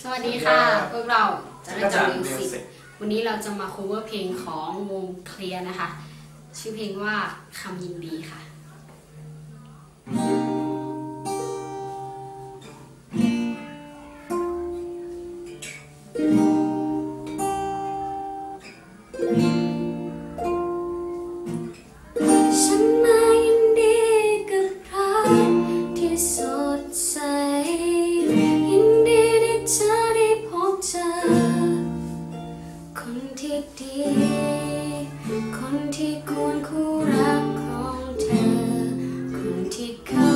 สวัสดีค่ะ พวกเราจักรจันทร์มิวสิกวันนี้เราจะมา cover เพลงของวงเคลียร์นะคะ ชื่อเพลงว่าคำยินดีค่ะอืม คู่รักของเธอคนที่เขา